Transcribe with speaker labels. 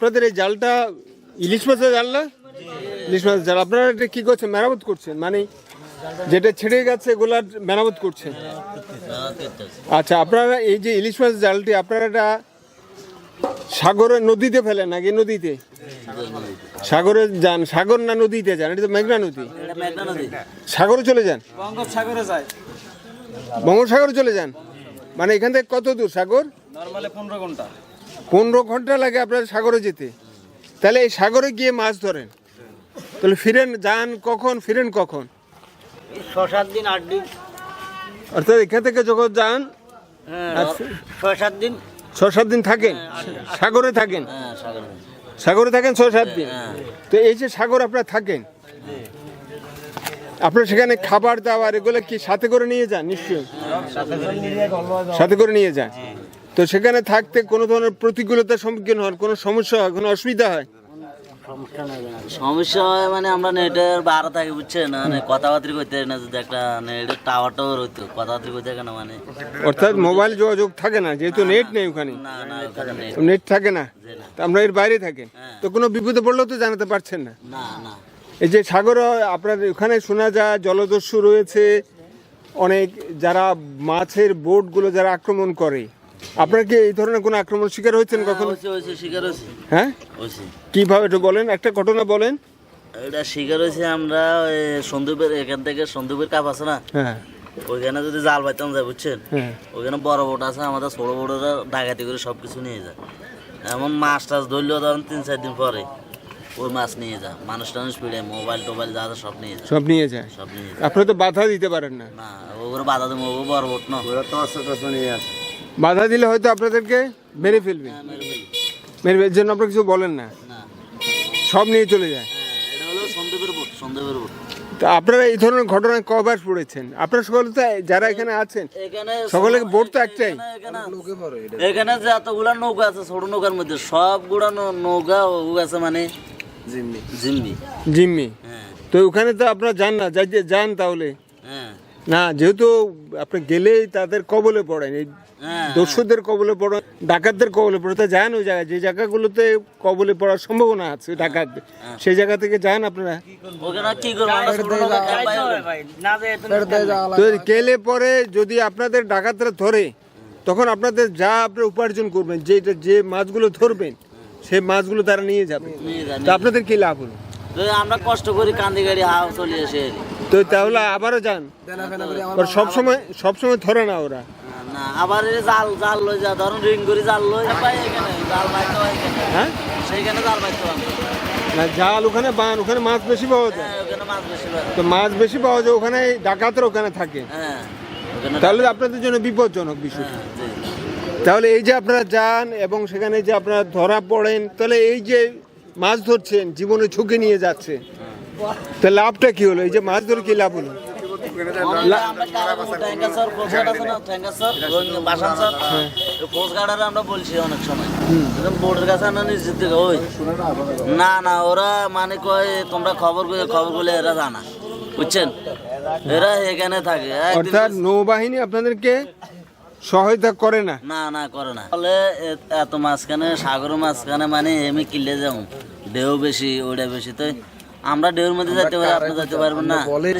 Speaker 1: আপনাদের এই জালটা ইলিশ মাছের জাল না? ইলিশ মাছের জাল। আপনারা এটা কি করছেন? মেরামত করছেন? মানে যেটা ছেড়ে গেছে এগুলার মেরামত করছেন? আচ্ছা আপনারা এই যে ইলিশ মাছের জালটি আপনারা এটা সাগরে নদীতে ফেলেন নাকি নদীতে? সাগরে যান। সাগর না নদীতে যান? এটা তো মেঘনা নদী। সাগরে চলে যান?
Speaker 2: বঙ্গোপসাগরে যায়।
Speaker 1: বঙ্গোপসাগরে চলে যান? মানে এখান থেকে কত দূর সাগর?
Speaker 2: নর্মালি পনেরো ঘণ্টা।
Speaker 1: পনেরো ঘণ্টা লাগে আপনার সাগরে যেতে। তাহলে এই সাগরে গিয়ে মাছ ধরেন। তাহলে ফিরেন যান কখন ফিরেন কখন?
Speaker 3: ছ সাত দিন আট দিন।
Speaker 1: অর্থাৎ এখান থেকে যখন যান
Speaker 3: হ্যাঁ
Speaker 1: আর
Speaker 3: ছ সাত দিন।
Speaker 1: ছ সাত দিন থাকেন? সাগরে থাকেন?
Speaker 3: হ্যাঁ সাগরে।
Speaker 1: থাকেন ছ সাত দিন তো এই যে সাগর আপনারা থাকেন আপনার সেখানে খাবার দাবার এগুলো কি সাথে করে নিয়ে যান? নিশ্চয়ই। সাথে করে নিয়ে যান? তো সেখানে থাকতে কোনো ধরনের প্রতিকূলতার সম্মুখীন হন কোনো সমস্যা হয় কোনো অসুবিধা হয়?
Speaker 3: সমস্যা হয় মানে আমরা নেটের বারো থাকি বুঝছেন? মানে কথাবার্তা করতে না যদি একটা নেটের টাওয়ার টাওয়ার হইতো কথাবার্তা করতে থাকে না মানে।
Speaker 1: অর্থাৎ মোবাইল যোগাযোগ থাকে না যেহেতু নেট নেই ওখানে।
Speaker 3: না না
Speaker 1: নেট থাকে না। আমরা এর বাইরে থাকেন তো কোনো বিপদে পড়লেও তো জানাতে পারছেন না।
Speaker 3: না না।
Speaker 1: এই যে সাগর আপনার ওখানে শোনা যায় জলদস্যু রয়েছে। অনেক যারা মাছের বোটগুলো যারা আক্রমণ করে আপনার কি এই ধরনের কোনো আক্রমণ শিকার হয়েছেন কখনো?
Speaker 3: হয়েছে হয়েছে শিকার হয়েছে।
Speaker 1: হ্যাঁ? কীভাবে একটু বলেন একটা ঘটনা বলেন।
Speaker 3: এটা শিকার হয়েছে আমরা ওই সন্দীপের এখান থেকে সন্দীপের কাপ আছে না?
Speaker 1: হ্যাঁ।
Speaker 3: ওইখানে যদি জাল পাইতাম যায় বুঝছেন?
Speaker 1: হ্যাঁ।
Speaker 3: ওইখানে বড় বোট আছে আমাদের ছোট বোটেরা ডাকাতি করে সব কিছু নিয়ে যায়। এমন মাছ টাছ ধরলেও ধরেন তিন চার দিন পরে ওই মাছ নিয়ে যায়। মানুষ টানুষ পিড়ে মোবাইল টোবাইল যা যা সব নিয়ে যায়।
Speaker 1: সব নিয়ে যায়?
Speaker 3: সব নিয়ে যায়।
Speaker 1: আপনারা তো বাধা দিতে পারেন না।
Speaker 3: না ওগুলো বাধা দেবো বড় বোট না।
Speaker 1: বাধা দিলে হয়তো আপনাদেরকে মেরে ফেলবে।
Speaker 3: হ্যাঁ, মেরে ফেলি।
Speaker 1: মেরে ফেলার জন্য আপনারা কিছু বলেন না।
Speaker 3: না।
Speaker 1: সব নিয়ে চলে যায়।
Speaker 3: হ্যাঁ,
Speaker 1: তা আপনারা এই ধরনের ঘটনায় কবার পড়েছেন? আপনারা সকলে তো যারা এখানে আছেন
Speaker 3: এখানে
Speaker 1: সকলে বোট তো একটাই।
Speaker 3: এখানে- এতগুলা নৌকা আছে ছোট নৌকার মধ্যে সবগুলা নৌকা ও আছে মানে জিম্মি।
Speaker 1: জিম্মি।
Speaker 3: জিম্মি।
Speaker 1: তো ওখানে তো আপনারা যান না যাই যে যান তাহলে।
Speaker 3: হ্যাঁ
Speaker 1: না যেহেতু আপনি গেলেই তাদের কবলে পড়েন এই
Speaker 3: হ্যাঁ।
Speaker 1: দস্যুদের কবলে পড়েন ডাকাতদের কবলে পড়ে তা যান ওই জায়গায় যে জায়গাগুলোতে কবলে পড়ার সম্ভাবনা আছে ডাকাতদের সেই জায়গা থেকে যান আপনারা। তো গেলে পরে যদি আপনাদের ডাকাতরা ধরে তখন আপনাদের যা আপনারা উপার্জন করবেন যেটা যে মাছগুলো ধরবেন সেই মাছগুলো তারা নিয়ে যাবে। তো আপনাদের কি লাভ হলো?
Speaker 3: আমরা কষ্ট করি কান্দি গাড়ি হাওয়া চলে এসে
Speaker 1: তো তাহলে আবারও যান। ওরা সবসময় সবসময় ধরে না ওরা।
Speaker 3: না আবার জাল জাল লই যা ধরুন রিং করে জাল লই জাল বাইতে হয়
Speaker 1: হ্যাঁ?
Speaker 3: সেইখানে জাল বাইতে হয়।
Speaker 1: না জাল ওখানে বান ওখানে মাছ বেশি পাওয়া যায়।
Speaker 3: হ্যাঁ মাছ বেশি
Speaker 1: তো মাছ বেশি পাওয়া যায় ওখানে ডাকাতের ওখানে থাকে।
Speaker 3: হ্যাঁ
Speaker 1: তাহলে আপনাদের জন্য বিপজ্জনক বিষয়টা
Speaker 3: হ্যাঁ,
Speaker 1: তাহলে এই যে আপনারা যান এবং সেখানে যে আপনারা ধরা পড়েন তাহলে এই যে মাছ ধরছেন জীবনে ঝুঁকি নিয়ে যাচ্ছে। তো লাভটা কি হলো? এই যে মাছ ধরে কি লাভ হলো?
Speaker 3: আমরা না বলছি অনেক সময় বোর্ডের কাছে না নিজ থেকে ওই না না ওরা মানে কয় তোমরা খবর খবর করলে এরা জানা। বুঝছেন? এরা এখানে থাকে।
Speaker 1: অর্থাৎ নৌবাহিনী আপনাদেরকে সহায়তা করে না?
Speaker 3: না না করে না। এ- এত মাঝখানে সাগর মাঝখানে মানে এমনি কিনলে যাও ঢেউ বেশি ওটা বেশি তো আমরা ডেউর মধ্যে যেতে পারি আপনি যেতে পারবেন না।